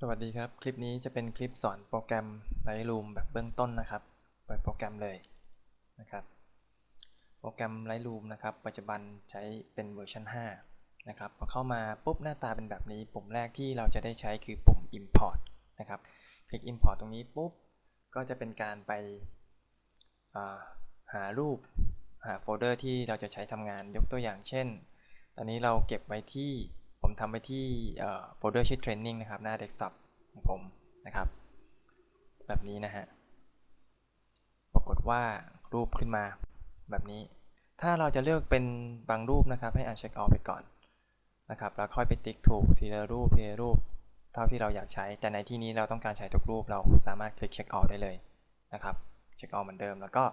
สวัสดีครับ คลิปนี้จะเป็นคลิปสอนโปรแกรม Lightroom แบบเบื้องต้นนะครับ เปิดโปรแกรมเลยนะครับ โปรแกรม Lightroom นะครับ ปัจจุบันใช้เป็นเวอร์ชัน5นะครับ พอเข้ามาปุ๊บหน้าตาเป็นแบบนี้ ปุ่มแรกที่เราจะได้ใช้คือปุ่ม Import นะครับ คลิก Import ตรงนี้ปุ๊บ ก็จะเป็นการไปาหารูป หาโฟลเดอร์ที่เราจะใช้ทำงาน ยกตัวอย่างเช่น ตอนนี้เราเก็บไว้ที่ ผมทำไว้ที่โฟลเดอร์ชื่อ training นะครับ หน้า desktop ของผมนะครับ แบบนี้นะฮะ ปรากฏว่ารูปขึ้นมาแบบนี้ ถ้าเราจะเลือกเป็นบางรูปนะครับ ให้อันเช็คออฟไปก่อนนะครับ แล้วค่อยไปติ๊กถูกทีละรูปทีละรูป เท่าที่เราอยากใช้ แต่ในที่นี้เราต้องการใช้ทุกรูป เราสามารถคลิกเช็คออฟได้เลยนะครับ เช็คออฟเหมือนเดิม แล้วก็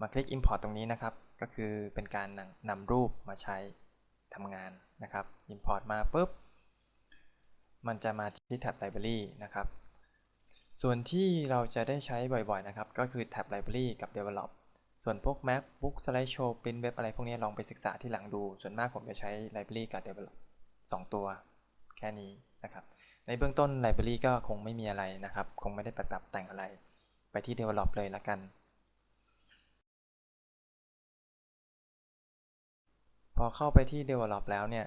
มาคลิก import ตรงนี้นะครับ ก็คือเป็นการนำรูปมาใช้ ทำงานนะครับ import มาปุ๊บ มันจะมาที่แท็บ library นะครับ ส่วนที่เราจะได้ใช้บ่อยๆนะครับ ก็คือแท็บ library กับ develop ส่วนพวก map book slideshow print web อะไรพวกนี้ลองไปศึกษาที่หลังดู ส่วนมากผมจะใช้ library กับ develop 2 ตัว แค่นี้นะครับ ในเบื้องต้น library ก็คงไม่มีอะไรนะครับ คงไม่ได้ปรับแต่งอะไร ไปที่ develop เลยละกัน อเข้าไปที่ develop แล้วเนี่ย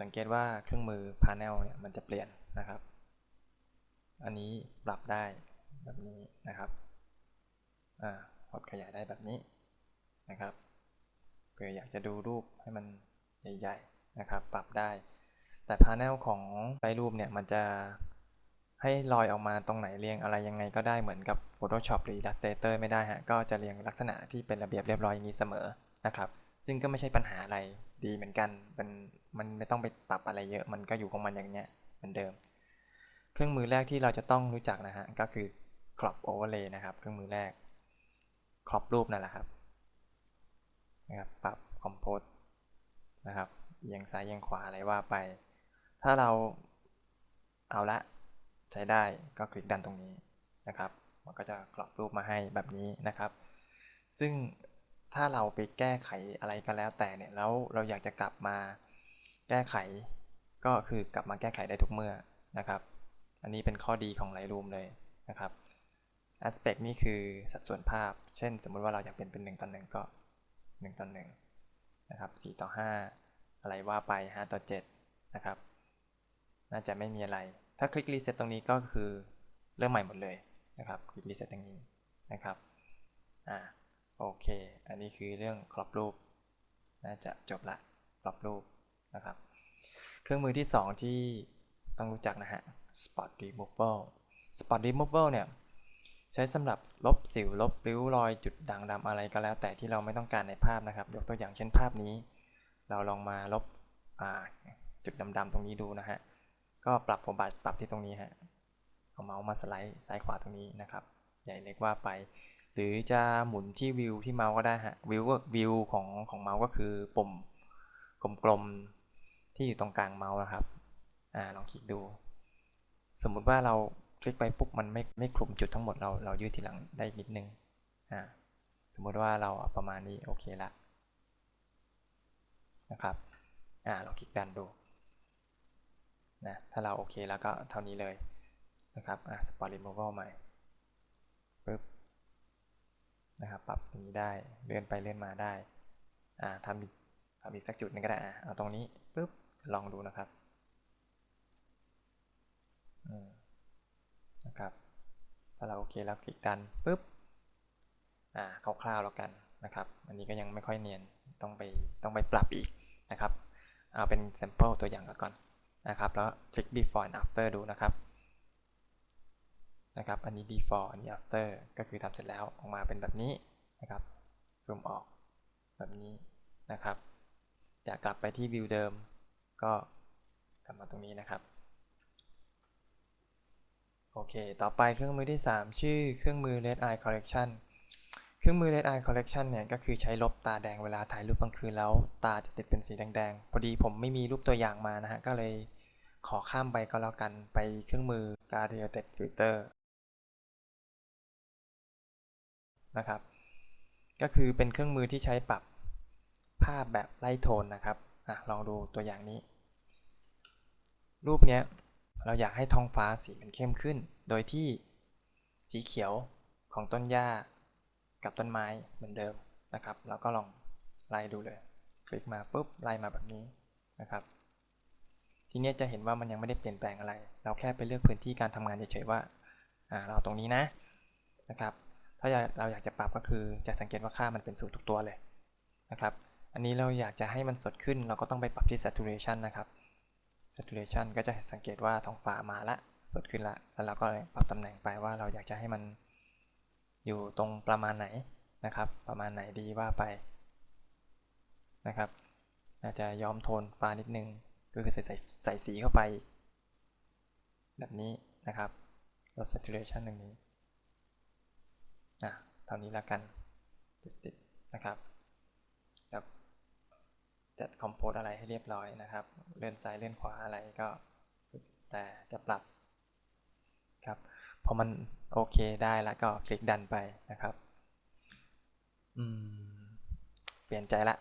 สังเกตว่าเครื่องมือ panel เนี่ยมันจะเปลี่ยนนะครับ อันนี้ปรับได้แบบนี้นะครับ อ่ากดขยายได้แบบนี้นะครับเผื่ออยากจะดูรูปให้มันใหญ่ๆนะครับ ปรับได้ แต่ panel ของไลท์รูปเนี่ยมันจะให้ลอยออกมาตรงไหนเรียงอะไรยังไงก็ได้เหมือนกับ Photoshop หรือ Illustrator ไม่ได้ฮะ ก็จะเรียงลักษณะที่เป็นระเบียบเรียบร้อยอย่างนี้เสมอนะครับ ซึ่งก็ไม่ใช่ปัญหาอะไรดีเหมือนกัน มันมันไม่ต้องไปปรับอะไรเยอะ มันก็อยู่ของมันอย่างเนี้ยเหมือนเดิม เครื่องมือแรกที่เราจะต้องรู้จักนะฮะก็คือ crop overlay นะครับ เครื่องมือแรก crop รูปนั่นแหละครับนะครับปรับ compose นะครับเอียงซ้ายเอียงขวาอะไรว่าไป ถ้าเราเอาละใช้ได้ก็คลิกดันตรงนี้นะครับ มันก็จะกรอบรูปมาให้แบบนี้นะครับ ซึ่ง ถ้าเราไปแก้ไขอะไรก็แล้วแต่เนี่ยแล้วเราอยากจะกลับมาแก้ไข ก็คือกลับมาแก้ไขได้ทุกเมื่อนะครับ อันนี้เป็นข้อดีของ Lightroom เลยนะครับ aspect นี่คือสัดส่วนภาพ เช่น สมมุติว่าเราอยากเป็นเป็น 1ต่อ1ก็ 1ต่อ1นะครับ4ต่อ 5 อะไรว่าไป 5 ต่อ 7 นะครับ น่าจะไม่มีอะไร ถ้าคลิกรีเซ็ตตรงนี้ก็คือเริ่มใหม่หมดเลยนะครับ คลิกรีเซ็ตตรงนี้นะครับ อ่า โอเค อันนี้คือเรื่องกรอบรูป น่าจะจบละกรอบรูปนะครับ เครื่องมือที่ 2 ที่ต้องรู้จักนะฮะ Spot Removal Spot Removal เนี่ย ใช้สำหรับลบสิวลบริ้วรอยจุดด่างดำอะไรก็แล้ว แต่ที่เราไม่ต้องการในภาพนะครับ ยกตัวอย่างเช่นภาพนี้ เราลองมาลบจุดดำๆตรงนี้ดูนะฮะ ก็ปรับผมบัตปรับที่ตรงนี้ฮะ เอาเมาส์มาสไลด์ซ้ายขวาตรงนี้นะครับ ใหญ่เล็กว่าไป หรือจะหมุนที่วิวที่เมาส์ก็ได้ฮะวิวก็วิวของของเมาส์ก็คือปุ่มกลมๆที่อยู่ตรงกลางเมาส์นะครับอ่าลองคลิกดู สมมุติว่าเราคลิกไปปุ๊บมันไม่ไม่คลุมจุดทั้งหมดเราเรายืดทีหลังได้นิดนึงอ่าสมมุติว่าเราประมาณนี้โอเคละนะครับอ่าเราคลิกดันดูนะถ้าเราโอเคแล้วก็เท่านี้เลยนะครับอ่า Spot Removal ใหม่ปึ๊บ นะครับ ปรับนี้ได้ เลื่อนไปเลื่อนมาได้ อ่าทำอีกทำอีกสักจุดนึงก็ได้ อ่าเอาตรงนี้ปึ๊บ ลองดูนะครับ อืม นะครับ ถ้าเราโอเคแล้วคลิกดันปึ๊บ อ่า คร่าวๆแล้วกันนะครับ อันนี้ก็ยังไม่ค่อยเนียน ต้องไป ต้องไปปรับอีกนะครับ เอาเป็น sample ตัวอย่างก่อนนะครับ แล้วคลิก before and after ดูนะครับ นะครับ อันนี้ before อันนี้ after ก็คือทำเสร็จแล้วออกมาเป็นแบบนี้นะครับ ซูมออกแบบนี้นะครับอยากลับไปที่วิวเดิม ก็กลับมาตรงนี้นะครับ โอเค ต่อไปเครื่องมือที่ 3 ชื่อเครื่องมือ Red Eye Correction เครื่องมือ Red Eye Correction เนี่ยก็คือใช้ลบตาแดงเวลาถ่ายรูปกลางคืนแล้ว ตาจะติดเป็นสีแดงๆ พอดีผมไม่มีรูปตัวอย่างมานะฮะ ก็เลยขอข้ามไปก็แล้วกันไปเครื่องมือ Guardian Filter นะครับ ก็คือเป็นเครื่องมือที่ใช้ปรับภาพแบบไล่โทนนะครับอลองดูตัวอย่างนี้ รูปเนี้ยเราอยากให้ท้องฟ้าสีมันเข้มขึ้น โดยที่สีเขียวของต้นหญ้ากับต้นไม้เหมือนเดิมนะครับเราก็ลองไล่ดูเลย คลิกมาปุ๊บไล่มาแบบนี้นะครับ ทีนี้จะเห็นว่ามันยังไม่ได้เปลี่ยนแปลงอะไร เราแค่ไปเลือกพื้นที่การทำงานเฉยๆว่าเราตรงนี้นะนะครับ ถ้าเราอยากจะปรับก็คือจะสังเกตว่าค่ามันเป็นศูนย์ทุกตัวเลยนะครับ อันนี้เราอยากจะให้มันสดขึ้น เราก็ต้องไปปรับที่ saturation นะครับ saturation ก็จะสังเกตว่าท้องฟ้ามาละสดขึ้นละ แล้วเราก็ปรับตำแหน่งไปว่าเราอยากจะให้มันอยู่ตรงประมาณไหนนะครับ ประมาณไหนดีว่าไปนะครับ อาจจะย้อมโทนฟ้านิดนึง ก็คือใส่ใส่ใส่สีเข้าไป แบบนี้นะครับลด saturation ตรงนี้ เท่านี้แล้วกัน 70 นะครับ แล้วจัดคอมโพสอะไรให้เรียบร้อยนะครับ เลื่อนซ้ายเลื่อนขวาอะไรก็แต่จะปรับครับ พอมันโอเคได้แล้วก็คลิกดันไปนะครับอืมเปลี่ยนใจละ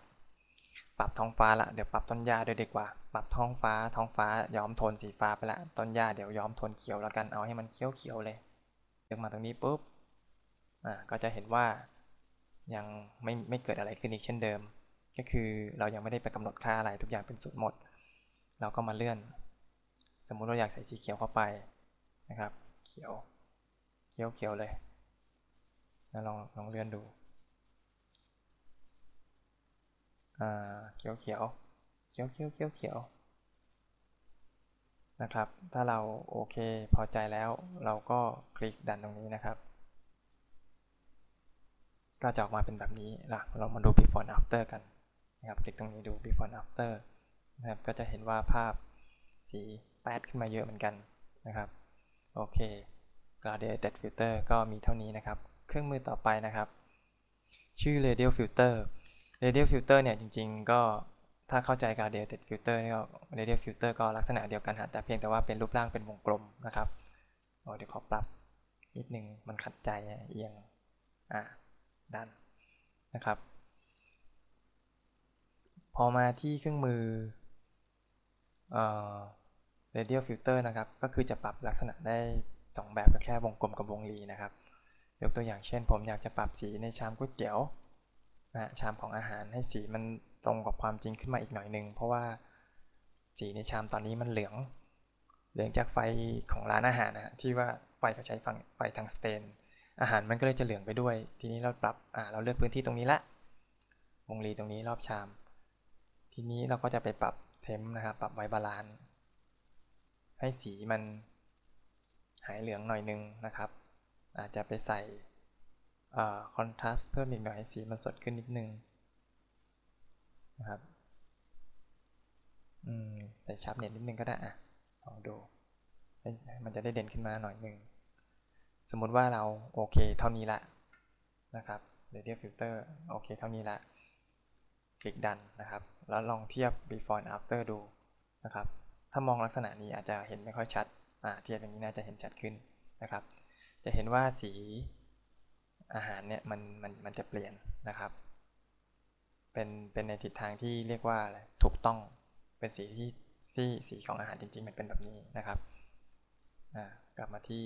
ปรับท้องฟ้าละเดี๋ยวปรับต้นหญ้าด้วยดีกว่า ปรับท้องฟ้าท้องฟ้าย้อมโทนสีฟ้าไปละ ต้นหญ้าเดี๋ยวย้อมโทนเขียวแล้วกันเอาให้มันเขียวเขียวเลยเลือกมาตรงนี้ปุ๊บ ก็จะเห็นว่ายังไม่ไม่เกิดอะไรขึ้นอีกเช่นเดิม ก็คือเรายังไม่ได้ไปกำหนดค่าอะไรทุกอย่างเป็นศูนย์หมด เราก็มาเลื่อน สมมุติเราอยากใส่สีเขียวเข้าไปนะครับ เขียวเขียวเขียวเลยแล้วลองลองเลื่อนดูเขียวเขียวเขียวเขียวเขียวเขียวนะครับ ถ้าเราโอเคพอใจแล้วเราก็คลิกดันตรงนี้นะครับ ก็จะออกมาเป็นแบบนี้ละเรามาดู before and after กันนะครับคลิกตรงนี้ดู before and after นะครับก็จะเห็นว่าภาพสีแปดขึ้นมาเยอะเหมือนกันนะครับโอเค gradient filter ก็มีเท่านี้นะครับ เครื่องมือต่อไปนะครับ ชื่อ radial filter radial filter เนี่ยจริง ๆ ก็ถ้าเข้าใจ gradient filter นี่ก็ radial filter ก็ลักษณะเดียวกันแต่เพียงแต่ว่าเป็นรูปร่างเป็นวงกลมนะครับเดี๋ยวขอปรับนิดนึงมันขัดใจเอียงอ่า ดันนะครับ พอมาที่เครื่องมือเอ่อ radial filter นะครับ ก็คือจะปรับลักษณะได้ 2 แบบก็แค่วงกลมกับวงรีนะครับ ยกตัวอย่างเช่น ผมอยากจะปรับสีในชามก๋วยเตี๋ยวนะชามของอาหารให้สีมันตรงกับความจริงขึ้นมาอีกหน่อยนึง เพราะว่าสีในชามตอนนี้มันเหลือง เหลืองจากไฟของร้านอาหารนะที่ว่าไฟเขาใช้ฟังไฟทางสเตน อาหารมันก็เลยจะเหลืองไปด้วย ทีนี้เราปรับอ่าเราเลือกพื้นที่ตรงนี้ละ วงรีตรงนี้รอบชาม ทีนี้เราก็จะไปปรับเทมนะครับ ปรับไว้บาลานซ์ให้สีมันหายเหลืองหน่อยนึงนะครับ อาจจะไปใส่คอนทราสต์เพิ่มอีกหน่อยสีมันสดขึ้นนิดนึงนะครับอืมใส่ชาร์ปเน็ตนิดนึงก็ได้อะลองดู มันจะได้เด่นขึ้นมาหน่อยนึง สมมติว่าเราโอเคเท่านี้ละนะครับ radial filter โอเคเท่านี้ละ คลิกดันนะครับ แล้วลองเทียบ before and after ดูนะครับ ถ้ามองลักษณะนี้อาจจะเห็นไม่ค่อยชัดเทียบอย่างนี้น่าจะเห็นชัดขึ้นนะครับ จะเห็นว่าสีอาหารเนี่ยมันมันมันจะเปลี่ยนนะครับ เป็นเป็นในทิศทางที่เรียกว่าอะไรถูกต้อง เป็นสีที่สีสีของอาหารจริง ๆ มันเป็นแบบนี้นะครับกลับมาที่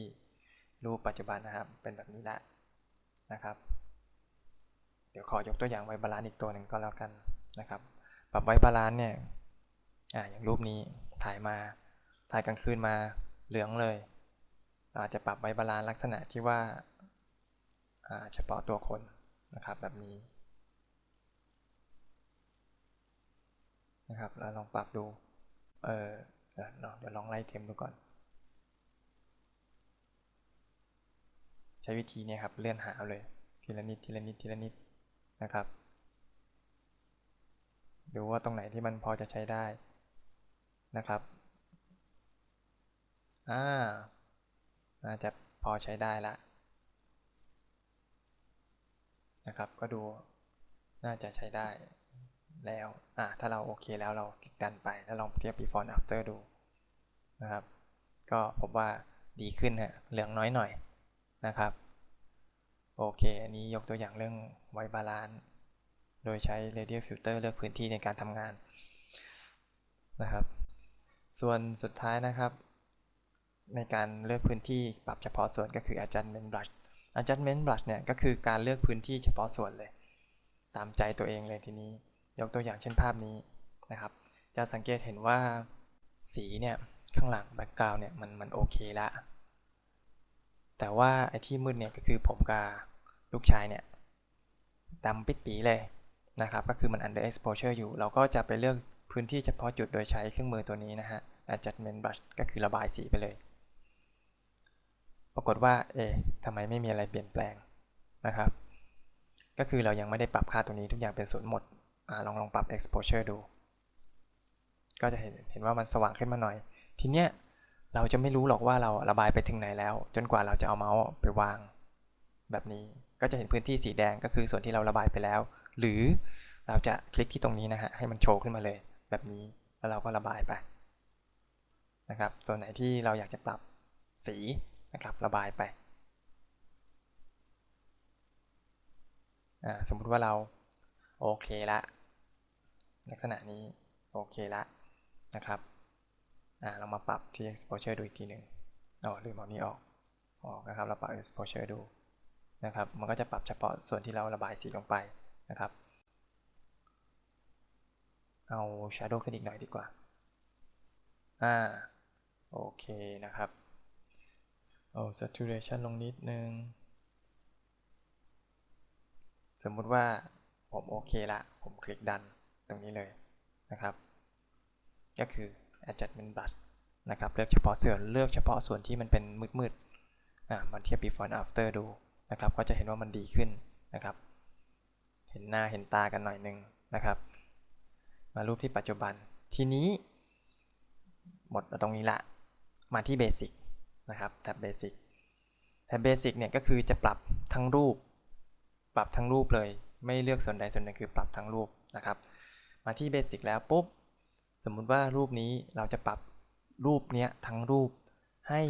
รูปปัจจุบันนะครับ เป็นแบบนี้ละนะครับ เดี๋ยวขอยกตัวอย่างไว้บาลานซ์อีกตัวหนึ่งก็แล้วกันนะครับ ปรับไว้บาลานซ์เนี่ยออย่างรูปนี้ถ่ายมาถ่ายกลางคืนมาเหลืองเลย อาจจะปรับไว้บาลานซ์ลักษณะที่ว่าเฉพาะตัวคนนะครับแบบนี้นะครับเราลองปรับดู เออเดี๋ยวลองไล่เทมดูก่อน ช้วิธีนี้ครับเลื่อนหาเลยทีละนิดทีละนิดทีละนิดนะครับ ดูว่าตรงไหนที่มันพอจะใช้ได้นะครับอ่าน่าจะพอใช้ได้ละนะครับ ก็ดูน่าจะใช้ได้แล้วอ่าถ้าเราโอเคแล้วเราคลิกดันไปแล้วลองเทียบ before and after ดูนะครับ ก็พบว่าดีขึ้นฮะเหลืองน้อยหน่อย นะครับ โอเค อันนี้ยกตัวอย่างเรื่องไวบาลานโดยใช้ radial filter เลือกพื้นที่ในการทำงานนะครับ ส่วนสุดท้ายนะครับ ในการเลือกพื้นที่ปรับเฉพาะส่วนก็คือ adjustment brush adjustment brush เนี่ยก็คือการเลือกพื้นที่เฉพาะส่วนเลย ตามใจตัวเองเลยทีนี้ ยกตัวอย่างเช่นภาพนี้นะครับ จะสังเกตเห็นว่าสีเนี่ยข้างหลังแบ็กกราวน์เนี่ยมันมันโอเคละ แต่ว่าไอ้ที่มืดเนี่ยก็คือผมกับลูกชายเนี่ยดำปิดปีเลยนะครับ ก็คือมัน under exposure อยู่ เราก็จะไปเลือกพื้นที่เฉพาะจุดโดยใช้เครื่องมือตัวนี้นะฮะ adjustment brush ก็คือระบายสีไปเลย ปรากฏว่า เอ๊ะทำไมไม่มีอะไรเปลี่ยนแปลงนะครับ ก็คือเรายังไม่ได้ปรับค่าตรงนี้ทุกอย่างเป็นศูนย์หมดอลองลองปรับ exposure ดู ก็จะเห็นเห็นว่ามันสว่างขึ้นมาหน่อย ทีเนี้ย เราจะไม่รู้หรอกว่าเราระบายไปถึงไหนแล้ว จนกว่าเราจะเอาเมาส์ไปวาง แบบนี้ก็จะเห็นพื้นที่สีแดงก็คือส่วนที่เราระบายไปแล้ว หรือเราจะคลิกที่ตรงนี้นะฮะให้มันโชว์ขึ้นมาเลย แบบนี้แล้วเราก็ระบายไปนะครับ ส่วนไหนที่เราอยากจะปรับสีนะครับระบายไป สมมุติว่าเราโอเคละลักษณะนี้โอเคละนะครับ เรามาปรับที่ exposure ดูอีกทีหนึ่งอ๋อลืมเอานี้ออกออกนะครับ เราปรับ exposure ดูนะครับ มันก็จะปรับเฉพาะส่วนที่เราระบายสีลงไปนะครับ เอา shadow ขึ้นอีกหน่อยดีกว่า อ่า โอเคนะครับ เอา saturation ลงนิดนึง สมมุติว่าผมโอเคละ ผมคลิกดันตรงนี้เลยนะครับ ก็คือ adjustment brush นะครับเลือกเฉพาะส่วนเลือกเฉพาะส่วนที่มันเป็นมืดๆอ่ามันเทียบ before and after ดูนะครับ ก็จะเห็นว่ามันดีขึ้นนะครับ เห็นหน้าเห็นตากันหน่อยนึงนะครับ มารูปที่ปัจจุบันทีนี้หมดตรงนี้ละมาที่เบสิกนะครับแท็บเบสิกแท็บเบสิกเนี่ยก็คือจะปรับทั้งรูป ปรับทั้งรูปเลย ไม่เลือกส่วนใดส่วนหนึ่งคือปรับทั้งรูปนะครับ มาที่เบสิกแล้วปุ๊บ มมุติว่ารูปนี้เราจะปรับรูปเนี้ยทั้งรูปให้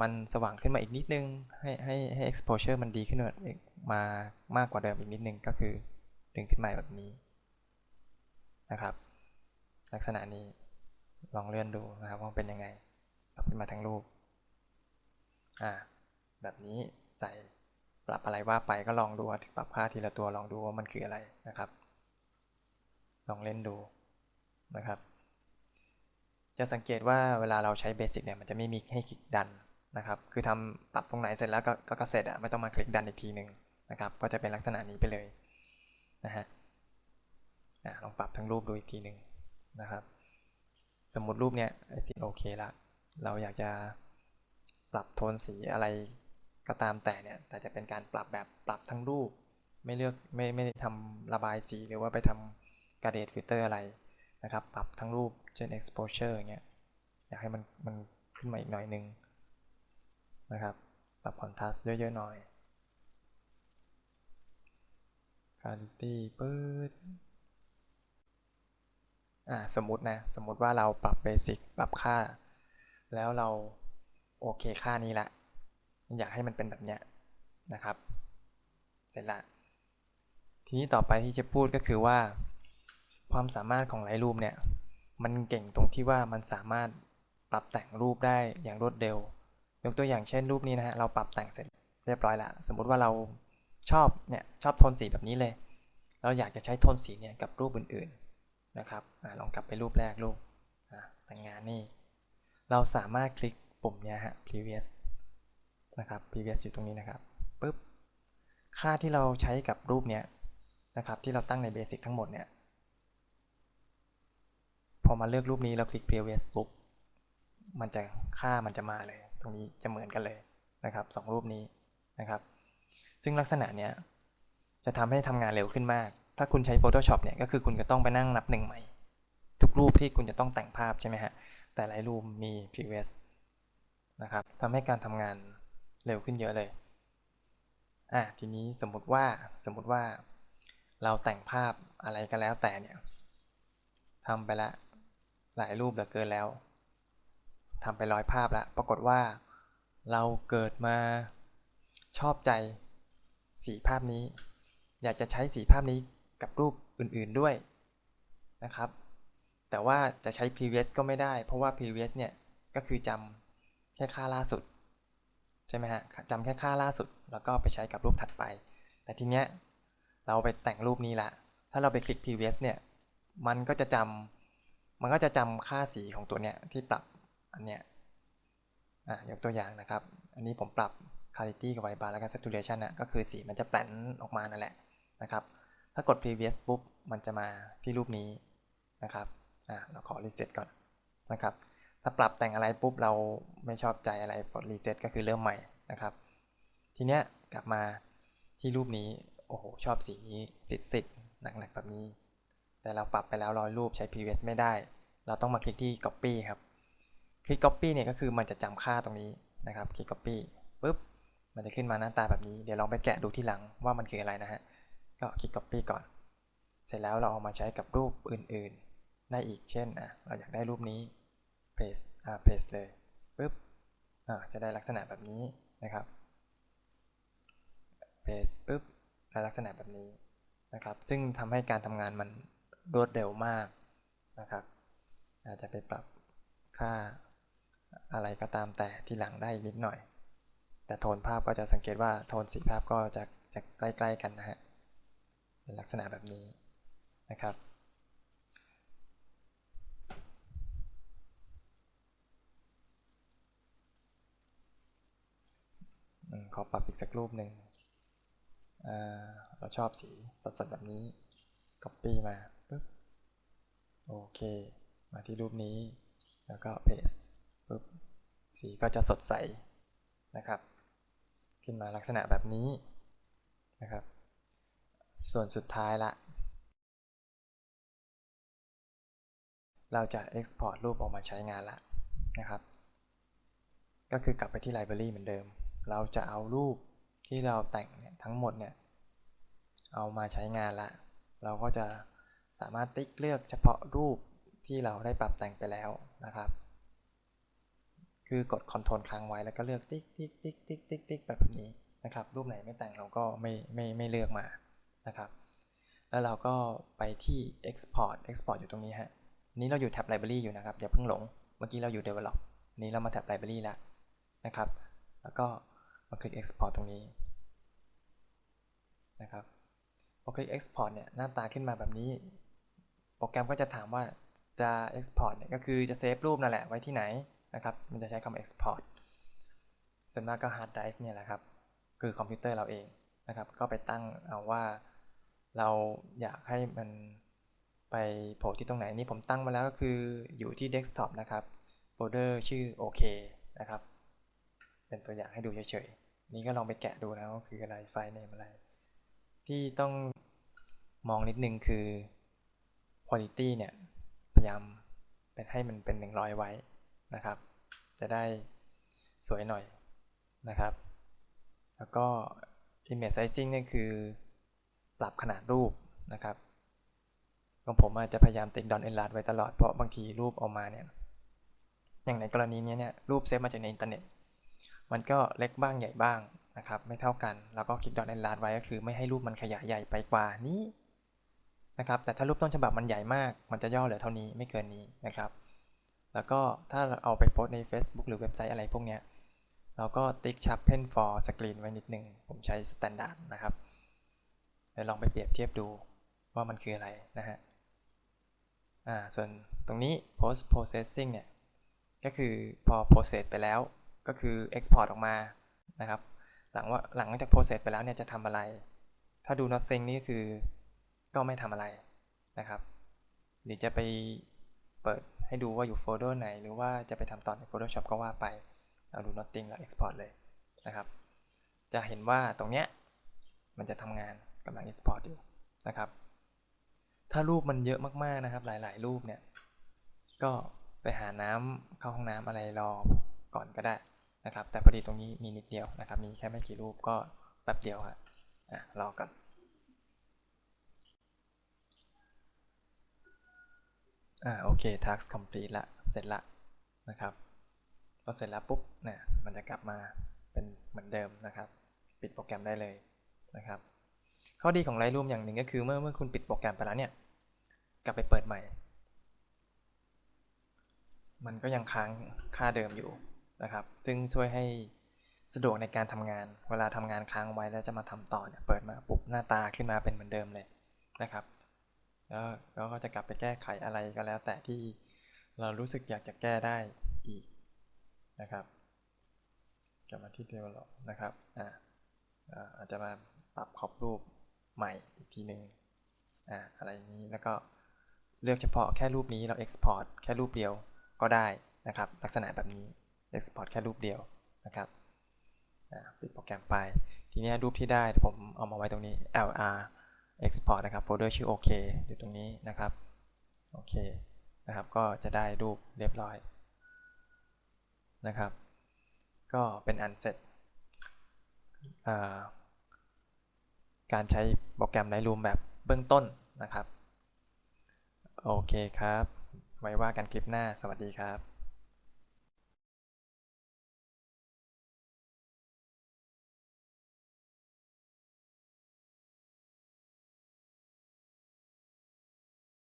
มันสว่างขึ้นมาอีกนิดนึง ให้ให้ให้ exposure มันดีขึ้นมามามากกว่าเดิมอีกนิดนึงก็คือดึงขึ้นมาแบบนี้นะครับ ลักษณะนี้ลองเลื่อนดูนะครับว่าเป็นยังไงปรับขึ้นมาทั้งรูปอ่าแบบนี้ใส่ปรับอะไรว่าไปก็ลองดูปรับค่าทีละตัวลองดูว่ามันคืออะไรนะครับ ลองเล่นดู นะครับ จะสังเกตว่าเวลาเราใช้เบสิกเนี่ยมันจะไม่มีให้คลิกดันนะครับ คือทำปรับตรงไหนเสร็จแล้วก็ก็เสร็จอะไม่ต้องมาคลิกดันอีกทีหนึ่งนะครับ ก็จะเป็นลักษณะนี้ไปเลยนะฮะลองปรับทั้งรูปดูอีกทีหนึ่งนะครับ สมมติรูปเนี้ยไอซีโอเคละ เราอยากจะปรับโทนสีอะไรก็ตามแต่เนี่ย แต่จะเป็นการปรับแบบปรับทั้งรูป ไม่เลือกไม่ไม่ทำระบายสีหรือว่าไปทำกระเดดฟิลเตอร์อะไร นะครับ ปรับทั้งรูปเช่น exposure อย่างเงี้ยอยากให้มันมันขึ้นมาอีกหน่อยนึงนะครับปรับคอนทราสต์เยอะๆหน่อย quality ปื๊ดอ่าสมมุตินะ สมมุติว่าเราปรับเบสิกปรับค่า แล้วเราโอเคค่านี้ละ อยากให้มันเป็นแบบเนี้ยนะครับ เสร็จละ ทีนี้ต่อไปที่จะพูดก็คือว่า ความสามารถของไลท์รูปเนี่ย มันเก่งตรงที่ว่ามันสามารถปรับแต่งรูปได้อย่างรวดเร็ว ยกตัวอย่างเช่นรูปนี้นะฮะเราปรับแต่งเสร็จเรียบร้อยล้วสมมุติว่าเราชอบเนี่ยชอบโทนสีแบบนี้เลย เราอยากจะใช้โทนสีเนี่ยกับรูปอื่นๆนะครับอลองกลับไปรูปแรกรูปแต่งงานนี่ เราสามารถคลิกปุ่มเนี้ฮะ previous นะครับ previous อยู่ตรงนี้นะครับปุ๊บค่าที่เราใช้กับรูปเนี้ยนะครับที่เราตั้งในเบสิกทั้งหมดเนี่ย พอมาเลือกรูปนี้เราคลิก previous ปุ๊บมันจะค่ามันจะมาเลย ตรงนี้จะเหมือนกันเลยนะครับสองรูปนี้นะครับ ซึ่งลักษณะเนี้ยจะทำให้ทำงานเร็วขึ้นมาก ถ้าคุณใช้ Photoshop เนี่ยก็คือคุณจะต้องไปนั่งนับหนึ่งใหม่ ทุกรูปที่คุณจะต้องแต่งภาพใช่ไหมฮะ แต่หลายรูปมี previous นะครับทำให้การทำงานเร็วขึ้นเยอะเลยอะทีนี้สมมุติว่าสมมุติว่าเราแต่งภาพอะไรก็แล้วแต่เนี่ยทำไปแล้ว หลายรูปเหลือเกินแล้วทำไปร้อยภาพแล้วปรากฏว่าเราเกิดมาชอบใจสีภาพนี้ อยากจะใช้สีภาพนี้กับรูปอื่นๆด้วยนะครับ แต่ว่าจะใช้ previous ก็ไม่ได้ เพราะว่า previous เนี่ยก็คือจำแค่ค่าล่าสุดใช่ไหมฮะจำแค่ค่าล่าสุด แล้วก็ไปใช้กับรูปถัดไป แต่ทีเนี้ยเราไปแต่งรูปนี้ละ ถ้าเราไปคลิก previous เนี่ย มันก็จะจำ มันก็จะจำค่าสีของตัวเนี้ยที่ปรับอันเนี้ยอะยกตัวอย่างนะครับ อันนี้ผมปรับ quality กับ white bar แล้วก็ saturation นะก็คือสีมันจะแปลนออกมานั่นแหละนะครับ ถ้ากด previous ปุ๊บมันจะมาที่รูปนี้นะครับอะเราขอ reset ก่อนนะครับ ถ้าปรับแต่งอะไรปุ๊บเราไม่ชอบใจอะไรกด reset ก็คือเริ่มใหม่นะครับ ทีเนี้ยกลับมาที่รูปนี้โอ้โหชอบสีสิดสิดหนักๆแบบนี้ แต่เราปรับไปแล้วร้อยรูปใช้ previous ไม่ได้ เราต้องมาคลิกที่ copy ครับ คลิก copy เนี่ยก็คือมันจะจำค่าตรงนี้นะครับ คลิก copy ปุ๊บ มันจะขึ้นมาหน้าตาแบบนี้ เดี๋ยวลองไปแกะดูที่หลังว่ามันคืออะไรนะฮะ ก็คลิก copy ก่อน เสร็จแล้วเราเอามาใช้กับรูปอื่นๆ ได้อีก เช่น อะ เราอยากได้รูปนี้ paste อ่า paste เลยปุ๊บ อ่า จะได้ลักษณะแบบนี้นะครับ paste ปุ๊บได้ลักษณะแบบนี้นะครับ ซึ่งทำให้การทำงานมัน รวดเร็วมากนะครับอาจจะไปปรับค่าอะไรก็ตามแต่ที่หลังได้นิดหน่อย แต่โทนภาพก็จะสังเกตว่าโทนสีภาพก็จะจะใกล้ๆกันนะฮะเป็นลักษณะแบบนี้นะครับ ขอปรับอีกสักรูปหนึ่ง เราชอบสีสดๆแบบนี้ copy มา โอเค มาที่รูปนี้ แล้วก็ paste ปึ๊บ สีก็จะสดใสนะครับ ขึ้นมาลักษณะแบบนี้นะครับ ส่วนสุดท้ายละ เราจะ export รูปออกมาใช้งานละนะครับ ก็คือกลับไปที่ library เหมือนเดิม เราจะเอารูปที่เราแต่งเนี่ยทั้งหมดเนี่ย เอามาใช้งานละ เราก็จะ สามารถติ๊กเลือกเฉพาะรูปที่เราได้ปรับแต่งไปแล้วนะครับ คือกด Ctrl ค้างไว้แล้วก็เลือกติ๊กติ๊กติ๊กติ๊กติ๊กติ๊กแบบนี้นะครับ รูปไหนไม่แต่งเราก็ไม่ไม่ไม่เลือกมานะครับ แล้วเราก็ไปที่ export export อยู่ตรงนี้ฮะนี้เราอยู่แท็บ library อยู่นะครับอย่าเพิ่งหลง เมื่อกี้เราอยู่ develop นี้เรามาแท็บ library แล้วนะครับ แล้วก็มาคลิก export ตรงนี้นะครับพอคลิก export เนี่ยหน้าตาขึ้นมาแบบนี้ รแกรมก็จะถามว่าจะ export เนี่ยก็คือจะเซฟรูปนั่นแหละไว้ที่ไหนนะครับ มันจะใช้คำ export ส่วนมากก็ hard drive เนี่ยแหละครับ คือคอมพิวเตอร์เราเองนะครับ ก็ไปตั้งเอาว่าเราอยากให้มันไปโผล่ที่ตรงไหนนี่ผมตั้งมาแล้วก็คืออยู่ที่ desktop นะครับโฟลเดอร์ชื่อโอเคนะครับ เป็นตัวอย่างให้ดูเฉยๆ นี่ก็ลองไปแกะดูนะว่าคืออะไรไฟล์เนมอะไร ที่ต้องมองนิดนึงคือ quality เนี่ย พยายามเป็นให้มันเป็น 100 ไว้นะครับ จะได้สวยหน่อยนะครับ แล้วก็ image sizing นี่คือปรับขนาดรูปนะครับของผมอาจจะพยายามติด dot enlarge ไว้ตลอดเพราะบางทีรูปออกมาเนี่ย อย่างในกรณีนี้เนี่ยรูปเซฟมาจากในอินเทอร์เน็ต มันก็เล็กบ้างใหญ่บ้างนะครับ ไม่เท่ากัน แล้วก็คลิก dot enlarge ไว้ก็คือไม่ให้รูปมันขยายใหญ่ไปกว่านี้ นะครับ แต่ถ้ารูปต้นฉบับมันใหญ่มาก มันจะย่อเหลือเท่านี้ไม่เกินนี้นะครับ แล้วก็ถ้าเราเอาไปโพสใน Facebook หรือเว็บไซต์อะไรพวกนี้เราก็ติ๊ก sharpen for screen ไว้นิดนึง ผมใช้ standard นะครับเดี๋ยวลองไปเปรียบเทียบดูว่ามันคืออะไรนะฮะ อ่า ส่วนตรงนี้ post processing เนี่ย ก็คือพอ process ไปแล้ว ก็คือ export ออกมานะครับ หลังว่าหลังจาก process ไปแล้วเนี่ยจะทำอะไร ถ้าดู nothing นี่คือ ก็ไม่ทำอะไรนะครับหรือจะไปเปิดให้ดูว่าอยู่โฟลเดอร์ไหน หรือว่าจะไปทำตอนใน Photoshop ก็ว่าไปเราดู nothing แล้ว export เลยนะครับ จะเห็นว่าตรงเนี้ยมันจะทำงานกำลัง export อยู่นะครับ ถ้ารูปมันเยอะมากๆนะครับ หลายๆ รูปเนี่ย ก็ไปหาน้ำเข้าห้องน้ำอะไรรอก่อนก็ได้นะครับ แต่พอดีตรงนี้มีนิดเดียวนะครับ มีแค่ไม่กี่รูปก็แป๊บเดียวครับอะรอกัน อ่าโอเค task complete ละ เสร็จละนะครับพอเสร็จแล้วปุ๊บเนี่ยมันจะกลับมาเป็นเหมือนเดิมนะครับ ปิดโปรแกรมได้เลยนะครับ ข้อดีของ Lightroom อย่างหนึ่งก็คือเมื่อเมื่อคุณปิดโปรแกรมไปแล้วเนี่ย กลับไปเปิดใหม่ มันก็ยังค้างค่าเดิมอยู่นะครับ ซึ่งช่วยให้สะดวกในการทำงาน เวลาทำงานค้างไว้แล้วจะมาทำต่อเนี่ย เปิดมาปุ๊บหน้าตาขึ้นมาเป็นเหมือนเดิมเลยนะครับ แล้วเราก็จะกลับไปแก้ไขอะไรก็แล้ว แต่ที่เรารู้สึกอยากจะแก้ได้อีกนะครับกลับมาที่ develop นะครับอ่าอาจจะมาปรับขอบรูปใหม่อีกทีหนึ่งอ่าอะไรนี้แล้วก็เลือกเฉพาะแค่รูปนี้เรา export แค่รูปเดียวก็ได้นะครับ ลักษณะแบบนี้ export แค่รูปเดียวนะครับปิดโปรแกรมไป ทีนี้รูปที่ได้ผมเอามาไว้ตรงนี้ lr export นะครับโฟลเดอร์ชื่อโอเคอยู่ตรงนี้นะครับโอเคนะครับก็จะได้รูปเรียบร้อยนะครับ ก็เป็นอันเสร็จการใช้โปรแกรม Lightroom แบบเบื้องต้นนะครับ โอเคครับ ไว้ว่ากันคลิปหน้าสวัสดีครับ